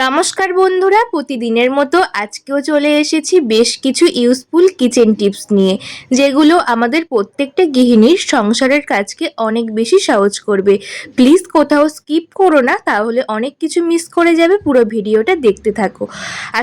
নমস্কার বন্ধুরা, প্রতিদিনের মতো আজকেও চলে এসেছি বেশ কিছু ইউজফুল কিচেন টিপস নিয়ে, যেগুলো আমাদের প্রত্যেকটা গৃহিণীর সংসারের কাজকে অনেক বেশি সহজ করবে। প্লিজ কোথাও স্কিপ করো না, তাহলে অনেক কিছু মিস করে যাবে, পুরো ভিডিওটা দেখতে থাকো।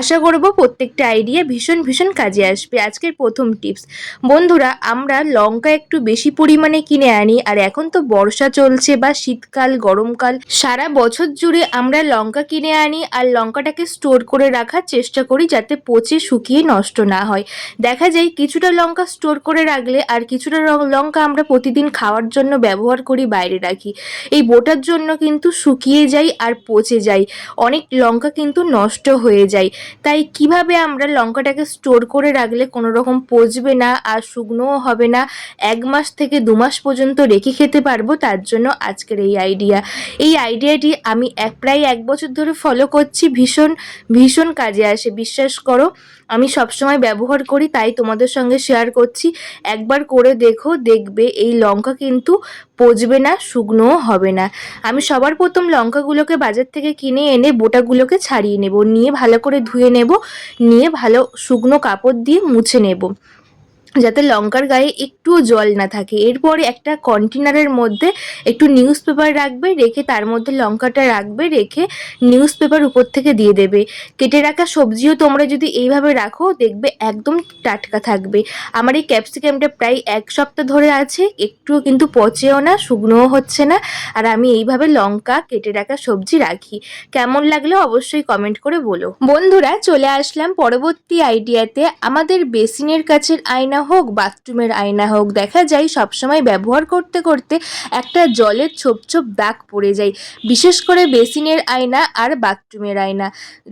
আশা করব প্রত্যেকটা আইডিয়া ভীষণ ভীষণ কাজে আসবে। আজকের প্রথম টিপস বন্ধুরা, আমরা লঙ্কা একটু বেশি পরিমাণে কিনে আনি, আর এখন তো বর্ষা চলছে বা শীতকাল, গরমকাল, সারা বছর জুড়ে আমরা লঙ্কা কিনে আনি আর লঙ্কাটাকে স্টোর করে রাখার চেষ্টা করি যাতে পচে শুকিয়ে নষ্ট না হয়। দেখা যায় কিছুটা লঙ্কা স্টোর করে রাখলে আর কিছুটা লঙ্কা আমরা প্রতিদিন খাওয়ার জন্য ব্যবহার করি বাইরে রাখি। এই বোটার জন্য কিন্তু শুকিয়ে যায় আর পচে যায়। অনেক লঙ্কা কিন্তু নষ্ট হয়ে যায়। তাই কীভাবে আমরা লঙ্কাটাকে স্টোর করে রাখলে কোনো রকম পচবে না আর শুকনোও হবে না, এক মাস থেকে দু মাস পর্যন্ত রেখে খেতে পারব, তার জন্য আজকের এই আইডিয়া এই আইডিয়াটি আমি এক প্রায় এক বছর ধরে ফলো করছি। ভীষণ ভীষণ কাজে আসে, বিশ্বাস করো। আমি সবসময় ব্যবহার করি, তাই তোমাদের সঙ্গে শেয়ার করছি। একবার করে দেখো, দেখবে, এই লঙ্কা কিন্তু পচবে না, শুকনোও হবে না। আমি সবার প্রথম লঙ্কাগুলোকে বাজার থেকে কিনে এনে বোটাগুলোকে ছাড়িয়ে নেব। নিয়ে ভালো করে ধুয়ে নেব, নিয়ে ভালো শুকনো কাপড় দিয়ে মুছে নেব। যাতে লঙ্কার গায়ে একটুও জল না থাকে। এরপরে একটা কন্টেনারের মধ্যে একটু নিউজ পেপার রাখবে, রেখে তার মধ্যে লঙ্কাটা রাখবে, রেখে নিউজ পেপার উপর থেকে দিয়ে দেবে। কেটে রাখা সবজিও তোমরা যদি এইভাবে রাখো, দেখবে একদম টাটকা থাকবে। আমার এই ক্যাপসিকামটা প্রায় এক সপ্তাহ ধরে আছে, একটুও কিন্তু পচেও না, শুকনোও হচ্ছে না। আর আমি এইভাবে লঙ্কা কেটে রাখা সবজি রাখি। কেমন লাগল অবশ্যই কমেন্ট করে বলো। বন্ধুরা, চলে আসলাম পরবর্তী আইডিয়াতে আমাদের বেসিনের কাছের আয়না হোক, বাথরুমের আয়না হোক, দেখা যায় সবসময় ব্যবহার করতে করতে একটা জলের ছোপ ছোপ দাগ পড়ে যায়। বিশেষ করে বেসিনের আয়না আর বাথরুমের আয়না।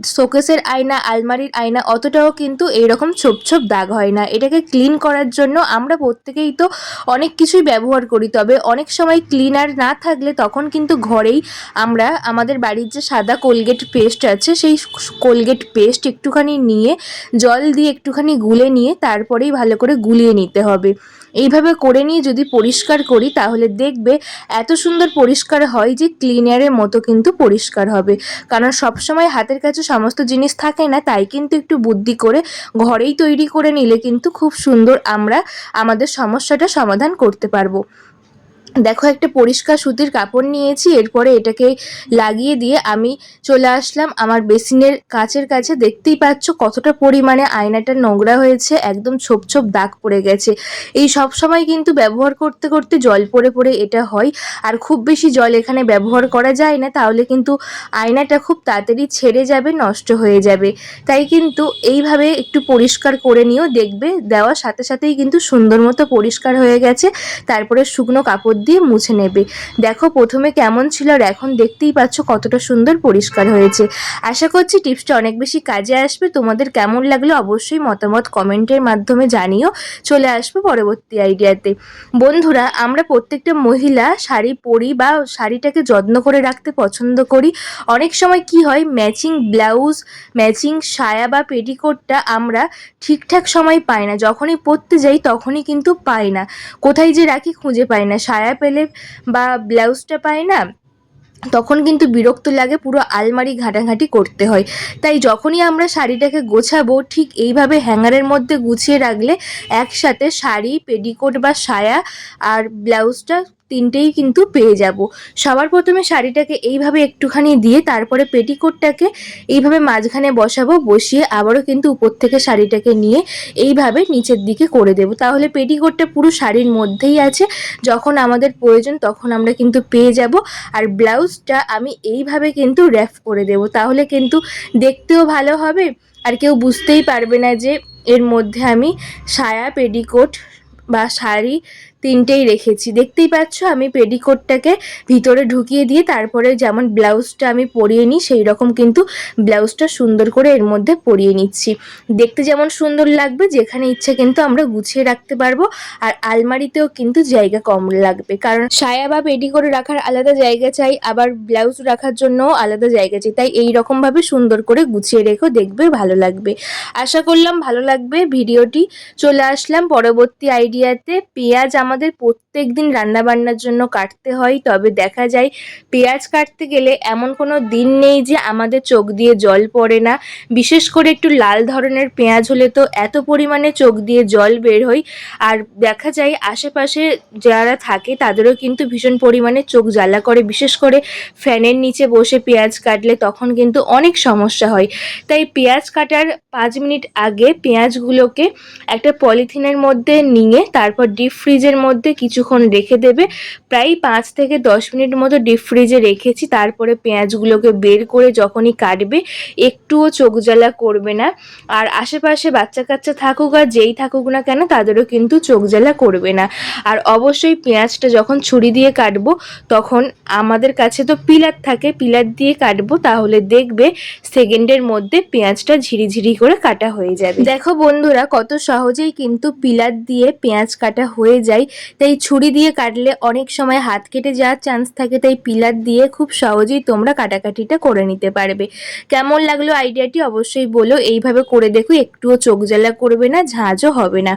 শোকেসের আয়না, আলমারির আয়না অতটাও কিন্তু এইরকম ছোপ ছোপ দাগ হয় না। এটাকে ক্লিন করার জন্য আমরা প্রত্যেকেই তো অনেক কিছুই ব্যবহার করি। তবে অনেক সময় ক্লিনার না থাকলে তখন কিন্তু ঘরেই আমরা, আমাদের বাড়ির যে সাদা কোলগেট পেস্ট আছে, সেই কোলগেট পেস্ট একটুখানি নিয়ে, জল দিয়ে একটুখানি গুলে নিয়ে, তারপরেই ভালো করে গুলিয়ে নিতে হবে। এইভাবে করে নিয়ে যদি পরিষ্কার করি, তাহলে দেখবে এত সুন্দর পরিষ্কার হয় যে ক্লিনারের মতো কিন্তু পরিষ্কার হবে। কারণ সবসময় হাতের কাছে সমস্ত জিনিস থাকে না, তাই কিন্তু একটু বুদ্ধি করে ঘরেই তৈরি করে নিলে কিন্তু খুব সুন্দর আমরা আমাদের সমস্যাটা সমাধান করতে পারব। দেখো একটা পরিষ্কার সুতির কাপড় নিয়েছি, এরপরে এটাকে লাগিয়ে দিয়ে আমি চলে আসলাম আমার বেসিনের কাচের কাছে। দেখতেই পাচ্ছ কতটা পরিমাণে আয়নাটা নোংরা হয়েছে, একদম ছোপ ছোপ দাগ পড়ে গেছে। এই সব সময় কিন্তু ব্যবহার করতে করতে জল পড়ে পড়ে এটা হয়। আর খুব বেশি জল এখানে ব্যবহার করা যায় না, তাহলে কিন্তু আয়নাটা খুব তাড়াতাড়ি ছেড়ে যাবে, নষ্ট হয়ে যাবে। তাই কিন্তু এইভাবে একটু পরিষ্কার করে নিও, দেখবে দেওয়ার সাথে সাথেই কিন্তু সুন্দর মতো পরিষ্কার হয়ে গেছে। তারপরে শুকনো কাপড় দিয়ে মুছে নেবে। দেখো, প্রথমে কেমন ছিল আর এখন দেখতেই পাচ্ছ কতটা সুন্দর পরিষ্কার হয়েছে। আশা করছি টিপসটা অনেক বেশি কাজে আসবে। তোমাদের কেমন লাগল অবশ্যই মতামত কমেন্টের মাধ্যমে জানিও। চলে আসব পরবর্তী আইডিয়াতে বন্ধুরা, আমরা প্রত্যেকটা মহিলা শাড়ি পরি বা শাড়িটাকে যত্ন করে রাখতে পছন্দ করি। অনেক সময় কি হয় ম্যাচিং ব্লাউজ ম্যাচিং সায়া বা পেটিকোটটা আমরা ঠিকঠাক সময় পাই না। যখনই পরতে যাই তখনই কিন্তু পাই না। কোথায় যে রাখি খুঁজে পাই না। সায়া পেলে বা ব্লাউজটা পাই না, তখন কিন্তু বিরক্ত লাগে, পুরো আলমারি ঘাটাঘাটি করতে হয়। তাই যখনই আমরা শাড়িটাকে গোছাবো, ঠিক এইভাবে হ্যাঙ্গারের মধ্যে গুছিয়ে রাখলে একসাথে শাড়ি পেডিকোট বা সায়া আর ব্লাউজটা তিনটেই কিন্তু পেয়ে যাব। সবার প্রথমে শাড়িটাকে এইভাবে একটুখানি দিয়ে তারপরে পেটিকোটটাকে এইভাবে মাঝখানে বসাবো, বসিয়ে আবারও কিন্তু উপর থেকে শাড়িটাকে নিয়ে এইভাবে নিচের দিকে করে দেব। তাহলে পেটিকোটটা পুরো শাড়ির মধ্যেই আছে। যখন আমাদের প্রয়োজন তখন আমরা কিন্তু পেয়ে যাব। আর ব্লাউজটা আমি এইভাবে কিন্তু র্যাপ করে দেব। তাহলে কিন্তু দেখতেও ভালো হবে। আর কেউ বুঝতেই পারবে না যে এর মধ্যে আমি সায়া পেডিকোট বা শাড়ি তিনটেই রেখেছি। দেখতেই পাচ্ছ, আমি পেডিকোটটাকে ভিতরে ঢুকিয়ে দিয়ে তারপরে যেমন ব্লাউজটা আমি পরিয়ে নিই সেই রকম কিন্তু ব্লাউজটা সুন্দর করে এর মধ্যে পরিয়ে নিচ্ছি। দেখতে যেমন সুন্দর লাগবে, যেখানে ইচ্ছে কিন্তু আমরা গুছিয়ে রাখতে পারব, আর আলমারিতেও কিন্তু জায়গা কম লাগবে। কারণ সায়া বা পেডি করে রাখার আলাদা জায়গা চাই, আবার ব্লাউজ রাখার জন্যও আলাদা জায়গা চাই। তাই এই রকম ভাবে সুন্দর করে গুছিয়ে রেখো, দেখবে ভালো লাগবে। আশা করলাম ভালো লাগবে ভিডিওটি। চলে আসলাম পরবর্তী আইডিয়াতে। পেঁয়াজ আমাদের প্রত্যেক দিন রান্নাবান্নার জন্য কাটতে হয়। তবে দেখা যায়, পেঁয়াজ কাটতে গেলে এমন কোনো দিন নেই যে আমাদের চোখ দিয়ে জল পড়ে না। বিশেষ করে একটু লাল ধরনের পেঁয়াজ হলে তো এত পরিমাণে চোখ দিয়ে জল বের হয়। আর দেখা যায়, আশেপাশে যারা থাকে তাদেরও কিন্তু ভীষণ পরিমাণে চোখ জ্বালা করে। বিশেষ করে ফ্যানের নিচে বসে পেঁয়াজ কাটলে তখন কিন্তু অনেক সমস্যা হয়। তাই পেঁয়াজ কাটার পাঁচ মিনিট আগে পেঁয়াজগুলোকে একটা পলিথিনের মধ্যে নিয়ে, তারপর ডিপ ফ্রিজের মধ্যে কিছুক্ষণ রেখে দেবে। প্রায় পাঁচ থেকে দশ মিনিট মতো ডিপ ফ্রিজে রেখেছি। তারপরে পেঁয়াজগুলোকে বের করে যখনই কাটবে, একটুও চোখ জ্বালা করবে না। আর আশেপাশে বাচ্চা কাচ্চা থাকুক আর যেই থাকুক না কেন, তাদেরও কিন্তু চোখ জ্বালা করবে না। আর অবশ্যই পেঁয়াজটা যখন ছুরি দিয়ে কাটবো, তখন আমাদের কাছে তো পিলার থাকে, পিলার দিয়ে কাটবো, তাহলে দেখবে সেকেন্ডের মধ্যে পেঁয়াজটা ঝিরিঝিরি করে কাটা হয়ে যাবে। দেখো বন্ধুরা, কত সহজেই কিন্তু পিলার দিয়ে পেঁয়াজ কাটা হয়ে যায়। তাই ছুরি দিয়ে কাটলে অনেক সময় হাত কেটে যাওয়ার চান্স থাকে, তাই পিলার দিয়ে খুব সহজেই তোমরা কাটাকাটিটা করে নিতে পারবে। কেমন লাগল আইডিয়াটি অবশ্যই বলো। এইভাবে করে দেখো, একটুও চোখ জ্বালা করবে না ঝাঁঝও হবে না।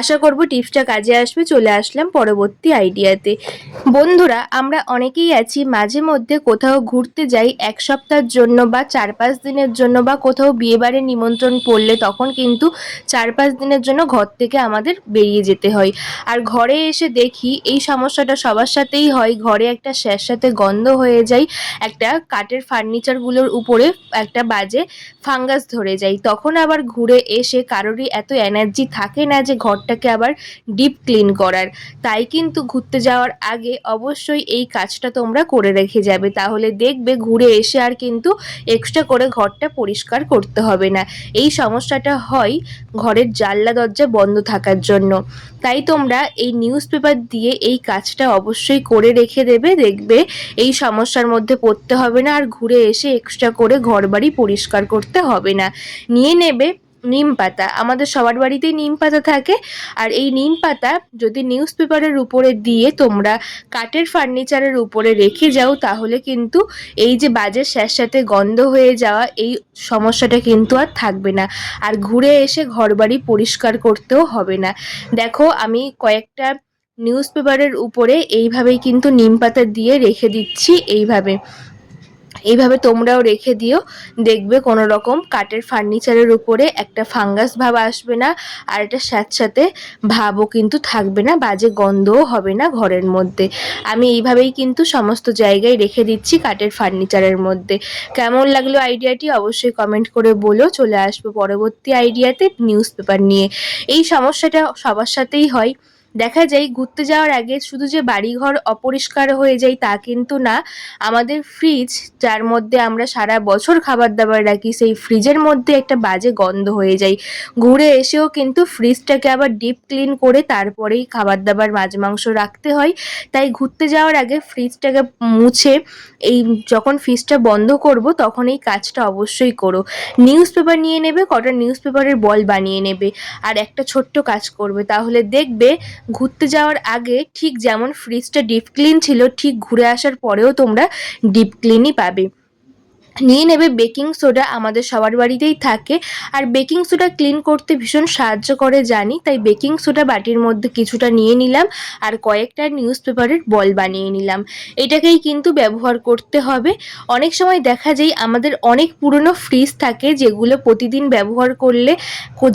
আশা করব টিপসটা কাজে আসবে, চলে আসলাম পরবর্তী আইডিয়াতে বন্ধুরা, আমরা অনেকেই আছি, মাঝে মধ্যে কোথাও ঘুরতে যাই, এক সপ্তাহের জন্য বা চার পাঁচ দিনের জন্য বা কোথাও বিয়েবাড়ির নিমন্ত্রণ পড়লে তখন কিন্তু চার পাঁচ দিনের জন্য ঘর থেকে আমাদের বেরিয়ে যেতে হয়। আর ঘরে এসে দেখি এই সমস্যাটা সবার সাথেই হয়। ঘরে একটা স্যাঁতস্যাঁতে গন্ধ হয়ে যায়, একটা কাঠের ফার্নিচারগুলোর উপরে একটা বাজে ফাঙ্গাস ধরে যায়। তখন আবার ঘুরে এসে কারোরই এত এনার্জি থাকে না যে ঘরটাকে আবার ডিপ ক্লিন করার। তাই কিন্তু ঘুরতে যাওয়ার আগে অবশ্যই এই কাজটা তোমরা করে রেখে যাবে। তাহলে দেখবে ঘুরে এসে আর কিন্তু এক্সট্রা করে ঘরটা পরিষ্কার করতে হবে না। এই সমস্যাটা হয় ঘরের জানলা দরজা বন্ধ থাকার জন্য। তাই তোমরা এই নিউজ পেপার দিয়ে এই কাজটা অবশ্যই করে রেখে দেবে, দেখবে এই সমস্যার মধ্যে পড়তে হবে না আর ঘুরে এসে এক্সট্রা করে ঘরবাড়ি পরিষ্কার করতে হবে না। নিয়ে নেবে নিম পাতা। আমাদের সবার বাড়িতেই নিম পাতা থাকে আর এই নিম পাতা যদি নিউজ পেপারের উপরে দিয়ে তোমরা কাঠের ফার্নিচারের উপরে রেখে যাও, তাহলে কিন্তু এই যে বাজে স্যাঁতস্যাঁতে গন্ধ হয়ে যাওয়া এই সমস্যাটা কিন্তু আর থাকবে না। আর ঘুরে এসে ঘরবাড়ি পরিষ্কার করতেও হবে না। দেখো আমি কয়েকটা নিউজ পেপারের উপরে এইভাবেই কিন্তু নিম পাতা দিয়ে রেখে দিচ্ছি এইভাবে। এইভাবে তোমরাও রেখে দিও, দেখবে কোনো রকম কাঠের ফার্নিচারের উপরে একটা ফাঙ্গাস ভাব আসবে না, আর একটা স্যাঁতস্যাঁতে ভাবও কিন্তু থাকবে না, বাজে গন্ধও হবে না ঘরের মধ্যে। আমি এইভাবেই কিন্তু সমস্ত জায়গায় রেখে দিচ্ছি কাঠের ফার্নিচারের মধ্যে। কেমন লাগল আইডিয়াটি অবশ্যই কমেন্ট করে বলো, চলে আসব পরবর্তী আইডিয়াতে নিউজ পেপার নিয়ে। এই সমস্যাটা সবার সাথেই হয়। দেখা যায় ঘুরতে যাওয়ার আগে শুধু যে বাড়িঘর অপরিষ্কার হয়ে যায় তা কিন্তু না। আমাদের ফ্রিজ যার মধ্যে আমরা সারা বছর খাবার দাবার রাখি, সেই ফ্রিজের মধ্যে একটা বাজে গন্ধ হয়ে যায়। ঘুরে এসেও কিন্তু ফ্রিজটাকে আবার ডিপ ক্লিন করে তারপরেই খাবার দাবার, মাছ, মাংস রাখতে হয়। তাই ঘুরতে যাওয়ার আগে ফ্রিজটাকে মুছে এই যখন ফ্রিজটা বন্ধ করব, তখন এই কাজটা অবশ্যই করো। নিউজ পেপার নিয়ে নেবে, কটা নিউজ পেপারের বল বানিয়ে নেবে। আর একটা ছোট্ট কাজ করবে, তাহলে দেখবে ঘুরতে যাওয়ার আগে ঠিক যেমন ফ্রিজটা ডিপ ক্লিন ছিল, ঠিক ঘুরে আসার পরেও তোমরা ডিপ ক্লিনই পাবে। নিয়ে নেবে বেকিং সোডা আমাদের সবার বাড়িতেই থাকে। আর বেকিং সোডা ক্লিন করতে ভীষণ সাহায্য করে জানি, তাই বেকিং সোডা বাটির মধ্যে কিছুটা নিয়ে নিলাম আর কয়েকটা নিউজ পেপারের বল বানিয়ে নিলাম। এটাকেই কিন্তু ব্যবহার করতে হবে। অনেক সময় দেখা যায় আমাদের অনেক পুরনো ফ্রিজ থাকে যেগুলো প্রতিদিন ব্যবহার করলে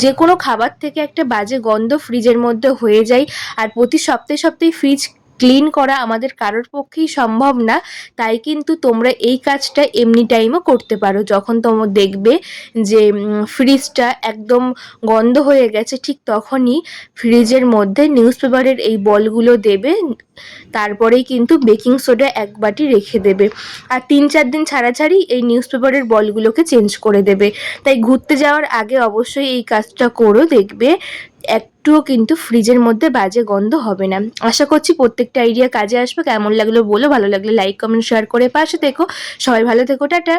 যে কোনো খাবার থেকে একটা বাজে গন্ধ ফ্রিজের মধ্যে হয়ে যায়। আর প্রতি সপ্তাহে সপ্তাহে ফ্রিজ ক্লিন করা আমাদের কারোর পক্ষেই সম্ভব না, তাই কিন্তু তোমরা এই কাজটা এমনি টাইমও করতে পারো। যখন তোমরা দেখবে যে ফ্রিজটা একদম গন্ধ হয়ে গেছে, ঠিক তখনই ফ্রিজের মধ্যে নিউজ পেপারের এই বলগুলো দেবে, তারপরেই কিন্তু বেকিং সোডা এক বাটি রেখে দেবে। আর তিন চার দিন ছাড়া ছাড়ি এই নিউজ পেপারের বলগুলোকে চেঞ্জ করে দেবে। তাই ঘুরতে যাওয়ার আগে অবশ্যই এই কাজটা করো, দেখবে একটুও কিন্তু ফ্রিজের মধ্যে বাজে গন্ধ হবে না। আশা করছি প্রত্যেকটা আইডিয়া কাজে আসবে। কেমন লাগল বলো, ভালো লাগলে লাইক কমেন্ট শেয়ার করে পাশে দেখো সবাই ভালো থেকো, টাটা।